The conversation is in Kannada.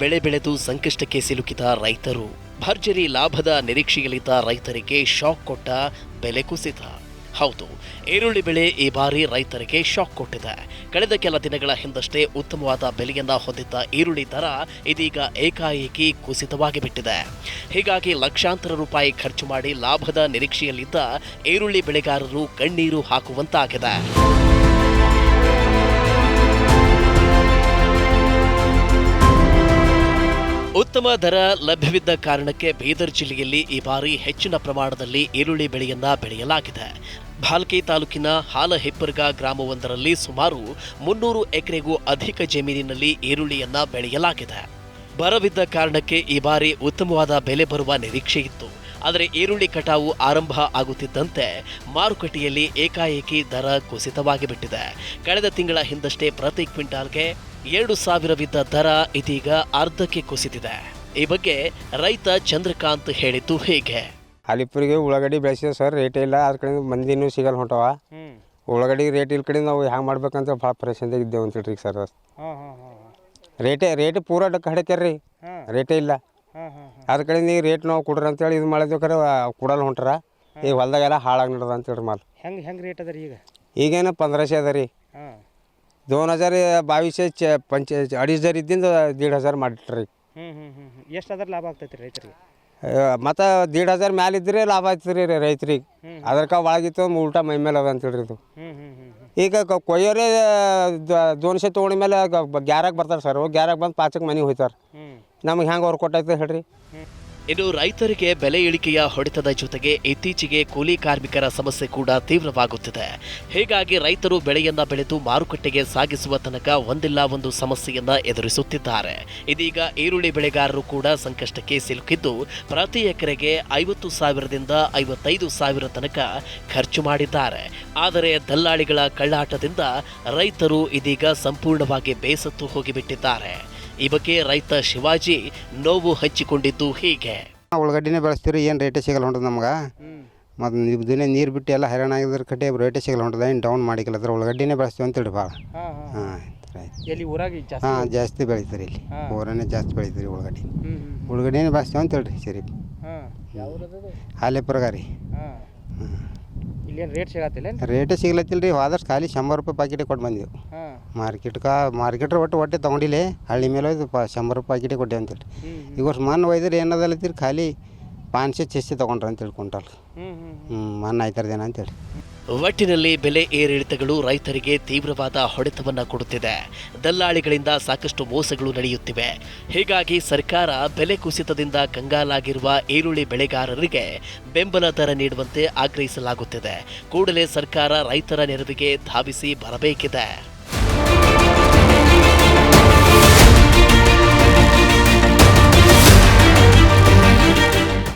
ಬೆಳೆ ಬೆಳೆದು ಸಂಕಷ್ಟಕ್ಕೆ ಸಿಲುಕಿದ ರೈತರು, ಭರ್ಜರಿ ಲಾಭದ ನಿರೀಕ್ಷೆಯಲ್ಲಿದ್ದ ರೈತರಿಗೆ ಶಾಕ್ ಕೊಟ್ಟ ಬೆಲೆ ಕುಸಿತ. ಹೌದು, ಈರುಳ್ಳಿ ಬೆಳೆ ಈ ಬಾರಿ ರೈತರಿಗೆ ಶಾಕ್ ಕೊಟ್ಟಿದೆ. ಕಳೆದ ಕೆಲ ದಿನಗಳ ಹಿಂದಷ್ಟೇ ಉತ್ತಮವಾದ ಬೆಲೆಯನ್ನ ಹೊಂದಿದ್ದ ಈರುಳ್ಳಿ ದರ ಇದೀಗ ಏಕಾಏಕಿ ಕುಸಿತವಾಗಿ ಬಿಟ್ಟಿದೆ. ಹೀಗಾಗಿ ಲಕ್ಷಾಂತರ ರೂಪಾಯಿ ಖರ್ಚು ಮಾಡಿ ಲಾಭದ ನಿರೀಕ್ಷೆಯಲ್ಲಿದ್ದ ಈರುಳ್ಳಿ ಬೆಳೆಗಾರರು ಕಣ್ಣೀರು ಹಾಕುವಂತಾಗಿದೆ. ಉತ್ತಮ ದರ ಲಭ್ಯವಿದ್ದ ಕಾರಣಕ್ಕೆ ಬೀದರ್ ಜಿಲ್ಲೆಯಲ್ಲಿ ಈ ಬಾರಿ ಹೆಚ್ಚಿನ ಪ್ರಮಾಣದಲ್ಲಿ ಈರುಳ್ಳಿ ಬೆಳೆಯನ್ನ ಬೆಳೆಯಲಾಗಿದೆ. ಭಾಲ್ಕಿ ತಾಲೂಕಿನ ಹಾಲಹೆಪ್ಪರ್ಗ ಗ್ರಾಮವೊಂದರಲ್ಲಿ ಸುಮಾರು ಮುನ್ನೂರು ಎಕರೆಗೂ ಅಧಿಕ ಜಮೀನಿನಲ್ಲಿ ಈರುಳ್ಳಿಯನ್ನ ಬೆಳೆಯಲಾಗಿದೆ. ಬರವಿದ್ದ ಕಾರಣಕ್ಕೆ ಈ ಬಾರಿ ಉತ್ತಮವಾದ ಬೆಲೆ ಬರುವ ನಿರೀಕ್ಷೆ ಇತ್ತು ಆದರೆ ಈರುಳ್ಳಿ ಕಟಾವು ಆರಂಭ ಆಗುತ್ತಿದ್ದಂತೆ ಮಾರುಕಟ್ಟೆಯಲ್ಲಿ ಏಕಾಏಕಿ ದರ ಕುಸಿತವಾಗಿ ಬಿಟ್ಟಿದೆ ಕಳೆದ ತಿಂಗಳ ಹಿಂದಷ್ಟೇ ಪ್ರತಿ ಕ್ವಿಂಟಾಲ್ಗೆ ಎರಡು ಸಾವಿರವಿದ್ದ ದರ ಇದೀಗ ಅರ್ಧಕ್ಕೆ ಕುಸಿತಿದೆ ಈ ಬಗ್ಗೆ ರೈತ ಚಂದ್ರಕಾಂತ್ ಹೇಳಿದ್ದು ಹೀಗೆ. ಅಲಿಪುರಿಗೆ ಉಳ್ಳಾಗಡ್ಡಿ ಬೆಳೆಸಿದೆ ಸರ್ ರೇಟ್ ಇಲ್ಲ ಅದ್ರ ಕಡೆ ಮಂದಿನೂ ಸಿಗಲ್ಲ ಹೊಂಟವ. ಉಳ್ಳಾಗಡ್ಡಿ ರೇಟ್ ಇಲ್ಲ ಕಡೆ ನಾವು ಹ್ಯಾಂಗೆ ಮಾಡ್ಬೇಕಂತ ಭಾಳ ಪರೇಶಾನ್ದಾಗ ಇದ್ದೇವೆ ಅಂತೇಳ್ರಿ ಸರ್. ಹಾಂ ಹಾಂ ಹಾಂ ರೇಟೇ ರೇಟ್ ಪೂರ ಡಕ್ಕ ಹಡಕ್ಯಾರ್ರಿ. ಹಾಂ ರೇಟೇ ಇಲ್ಲ. ಅದ್ರ ಕಡೆ ನೀವು ರೇಟ್ ನಾವು ಕೊಡ್ರಿ ಅಂತೇಳಿ ಇದು ಮಾಡಿದ್ವಿ ಕರೆ ಕೊಡಲ್ಲ ಹೊಂಟ್ರ. ಈಗ ಹೊಲ್ದಾಗೆಲ್ಲ ಹಾಳಾಗಿ ನಡ್ದ ಅಂತೇಳಿ ಮಾಲ್. ಹೆಂಗೆ ಹೆಂಗೆ ರೇಟ್ ಅದ ರೀ ಈಗ? ಈಗೇನು ಪಂದ್ರಶೆ ಅದ ರೀ. ದೋನ್ ಹಜಾರ್ ಬಾವಿಸ ಚ ಪಂಚ ಅಡಿ ಹಜಾರ್ ಇದ್ದಿಂದ ದೀಡ್ ಹಜಾರ್ ಮಾಡಿಟ್ರಿ. ಎಷ್ಟು ಅದ್ರ ಲಾಭ ರೈತರಿಗೆ? ಮತ್ತು ದೀಡ್ ಹಜಾರ್ ಮ್ಯಾಲೆ ಇದ್ರೆ ಲಾಭ ಆಯ್ತು ರೀ ರೈತರಿಗೆ. ಅದಕ್ಕೆ ಒಳಗಿತ್ತು ಉಲ್ಟಾ ಮೈ ಮೇಲೆ ಅದ ಅಂತೇಳಿ ಇದು. ಈಗ ಕ- ಕೊಯ್ಯೋರೇ ದೋನ್ಸೆ ತೊಗೊಂಡ ಮೇಲೆ ಗ್ಯಾರಾಗ ಬರ್ತಾರೆ ಸರ್. ಗ್ಯಾರಾಗ ಬಂದು ಪಾಚಕ್ಕೆ ಮನೆಗೆ ಹೋಯ್ತಾರೆ. ನಮಗೆ ಹೆಂಗೆ ಅವ್ರು ಕೊಟ್ಟೈತೆ ಹೇಳ್ರಿ. ಇನ್ನು ರೈತರಿಗೆ ಬೆಲೆ ಇಳಿಕೆಯ ಹೊಡೆತದ ಜೊತೆಗೆ ಇತ್ತೀಚೆಗೆ ಕೂಲಿ ಕಾರ್ಮಿಕರ ಸಮಸ್ಯೆ ಕೂಡ ತೀವ್ರವಾಗುತ್ತಿದೆ. ಹೀಗಾಗಿ ರೈತರು ಬೆಳೆಯನ್ನ ಬೆಳೆದು ಮಾರುಕಟ್ಟೆಗೆ ಸಾಗಿಸುವ ತನಕ ಒಂದಿಲ್ಲ ಒಂದು ಸಮಸ್ಯೆಯನ್ನ ಎದುರಿಸುತ್ತಿದ್ದಾರೆ. ಇದೀಗ ಈರುಳ್ಳಿ ಬೆಳೆಗಾರರು ಕೂಡ ಸಂಕಷ್ಟಕ್ಕೆ ಸಿಲುಕಿದ್ದು ಪ್ರತಿ ಎಕರೆಗೆ ಐವತ್ತು ಸಾವಿರದಿಂದ ಐವತ್ತೈದು ಸಾವಿರ ತನಕ ಖರ್ಚು ಮಾಡಿದ್ದಾರೆ. ಆದರೆ ದಲ್ಲಾಳಿಗಳ ಕಳ್ಳಾಟದಿಂದ ರೈತರು ಇದೀಗ ಸಂಪೂರ್ಣವಾಗಿ ಬೇಸತ್ತು ಹೋಗಿಬಿಟ್ಟಿದ್ದಾರೆ. ಈ ಬಗ್ಗೆ ರೈತ ಶಿವಾಜಿ ನೋವು ಹಚ್ಚಿಕೊಂಡಿದ್ದು ಹೀಗೆ. ಉಳ್ಳಾಗಡ್ಡಿನೇ ಬೆಳೆಸ್ತೀರಿ ಏನು ರೇಟೇ ಸಿಗಲ್ಲ ಹೊಂಟದ ನಮ್ಗೆ. ಮತ್ತು ನೀವು ದಿನ ನೀರು ಬಿಟ್ಟು ಎಲ್ಲ ಹೈರಾಣ ಆಗಿದ್ರೆ ಕಡೆ ರೇಟೇ ಸಿಗಲ್ಲ ಹೊಂಟದ ಏನು ಡೌನ್ ಮಾಡಿಕಲ್ಲದ್ರ ಉಳ್ಳಾಗಡ್ಡಿನೇ ಬೆಳೆಸ್ತೀವಿ ಅಂತೇಳಿ ಭಾಳ ಹಾಂ ಹಾಂ. ಹಾಂ ಎಲ್ಲಿ ಊರಾಗ ಜಾಸ್ತಿ ಹಾಂ ಜಾಸ್ತಿ ಬೆಳಿತಾರೆ ಇಲ್ಲಿ. ಊರನ್ನೇ ಜಾಸ್ತಿ ಬೆಳಿತಾರೆ ಉಳ್ಳಾಗಡ್ಡಿ. ಹ್ಞೂ ಬೆಳೆಸ್ತೀವಿ ಅಂತ ಅಂತೇಳಿ ಸರಿ ಹಾಂ ಯಾವ ಹಾಲೆ ಪರಗಾರಿ ಹಾಂ. ಇಲ್ಲೇನು ರೇಟ್ ಸಿಗತ್ತಿಲ್ಲ ರೇಟೇ ಸಿಗ್ಲತ್ತಿಲ್ಲ ರೀ ಹೋದಷ್ಟು ಖಾಲಿ ಶಂಬರ್ ರೂಪಾಯಿ ಪಾಕಿಟೇ ಕೊಟ್ಟು ಬಂದೆವು. ಹಾಂ. ಮಾರ್ಕೆಟ್ಗೆ ಮಾರ್ಕೆಟ್ರ್ ಒಟ್ಟು ಒಟ್ಟೆ ತೊಗೊಂಡಿಲ್ಲ ಹಳ್ಳಿ ಮೇಲೆ ಒಯ್ದು ಪ ಶಂಬರ್ ರೂಪಾಯಿ ಪಾಕಿಟೇ ಕೊಟ್ಟೆ ಅಂತೇಳಿ ಈಗ ವರ್ಷ ಮಣ್ಣು ಒಯ್ದ್ರೆ ಏನದಲ್ಲತ್ತೀರಿ ಖಾಲಿ ಪಾನ್ಸೆ ಚೆಸ್ಸಿ ತೊಗೊಂಡ್ರೆ ಅಂತೇಳಿ ಕುಂಟಲ್ ಹ್ಞೂ ಹ್ಞೂ ಹ್ಞೂ ಮಣ್ಣು ಆಯ್ತಾರ್ದೇನ ಅಂತೇಳಿ ಒಟ್ಟಿನಲ್ಲಿ ಬೆಲೆ ಏರಿಳಿತಗಳು ರೈತರಿಗೆ ತೀವ್ರವಾದ ಹೊಡೆತವನ್ನು ಕೊಡುತ್ತಿದೆ. ದಲ್ಲಾಳಿಗಳಿಂದ ಸಾಕಷ್ಟು ಮೋಸಗಳು ನಡೆಯುತ್ತಿವೆ. ಹೀಗಾಗಿ ಸರ್ಕಾರ ಬೆಲೆ ಕುಸಿತದಿಂದ ಕಂಗಾಲಾಗಿರುವ ಈರುಳ್ಳಿ ಬೆಳೆಗಾರರಿಗೆ ಬೆಂಬಲ ದರ ನೀಡುವಂತೆ ಆಗ್ರಹಿಸಲಾಗುತ್ತಿದೆ. ಕೂಡಲೇ ಸರ್ಕಾರ ರೈತರ ನೆರವಿಗೆ ಧಾವಿಸಿ ಬರಬೇಕಿದೆ.